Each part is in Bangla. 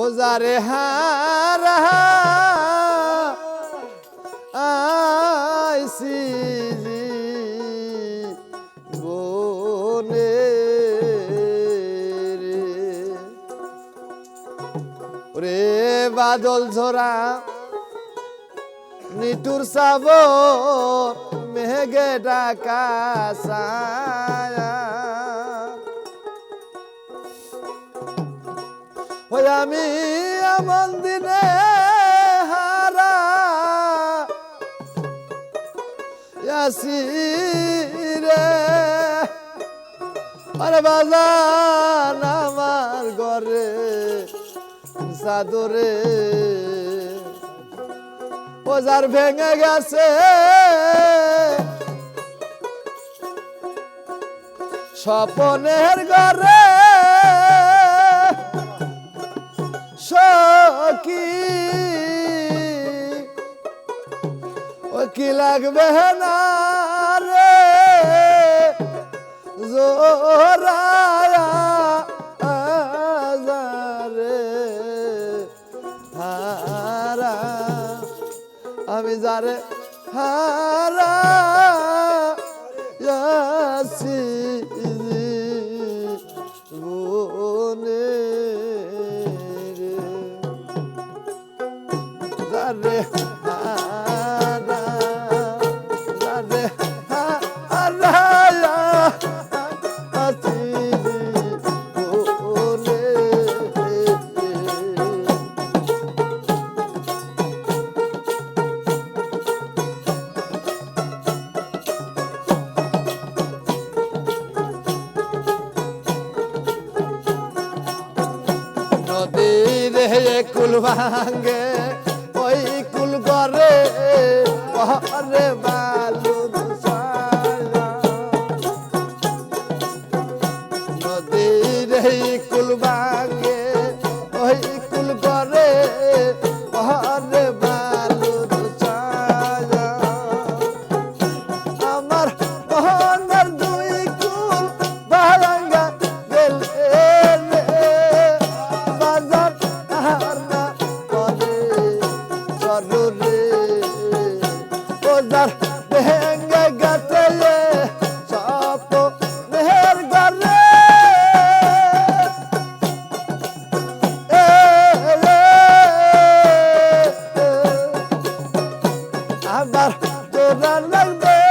ও যারে হারা আইসি বনে রে। বাদল ঝরা নিটুর সাবর মেঘে ডাকা ছায়া আমি এমন দিনে হারা। রে আরে বাজান আমার ঘরে সাদরে ওজার ভেঙে গেছে। স্বপনের ঘরে সখী ও কি লাগবে না রে? জোরায়া আজারে। হারা আমি যারে হারা যাচ্ছি যাচ্ছি নদীর কুল ভাঙ্গে নদীর হে তোরা লাগবে কি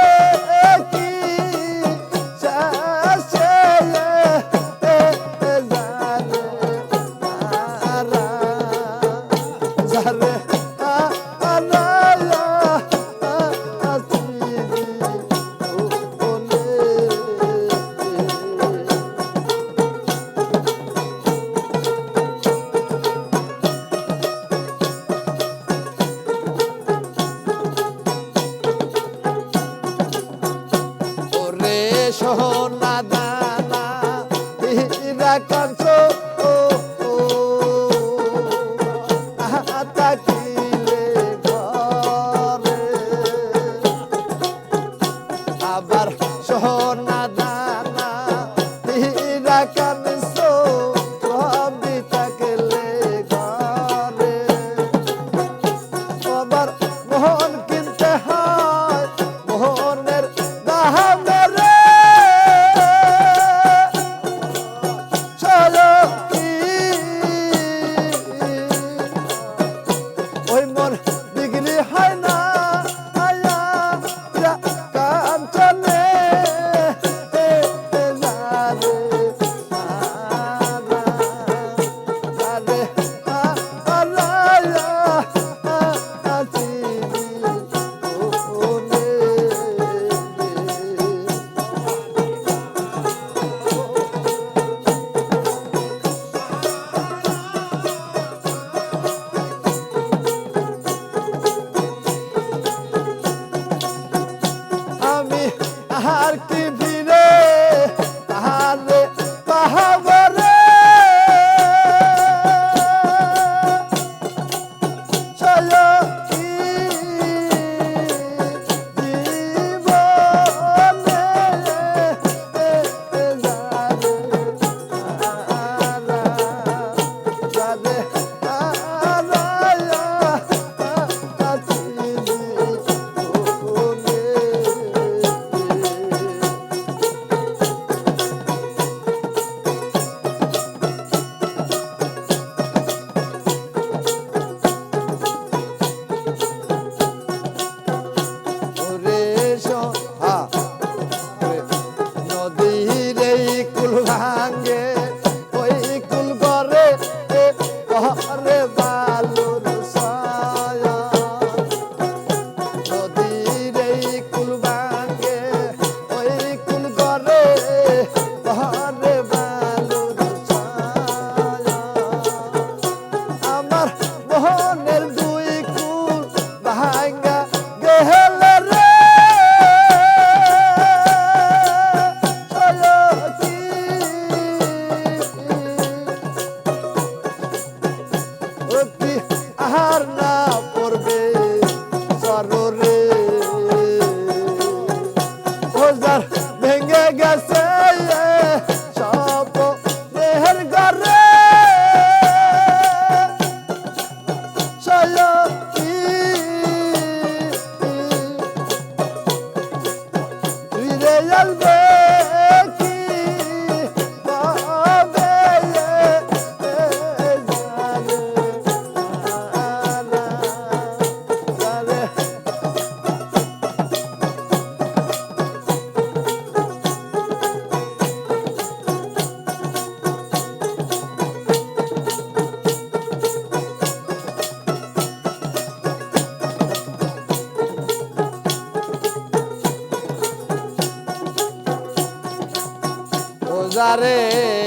তাহার কি আর না যারে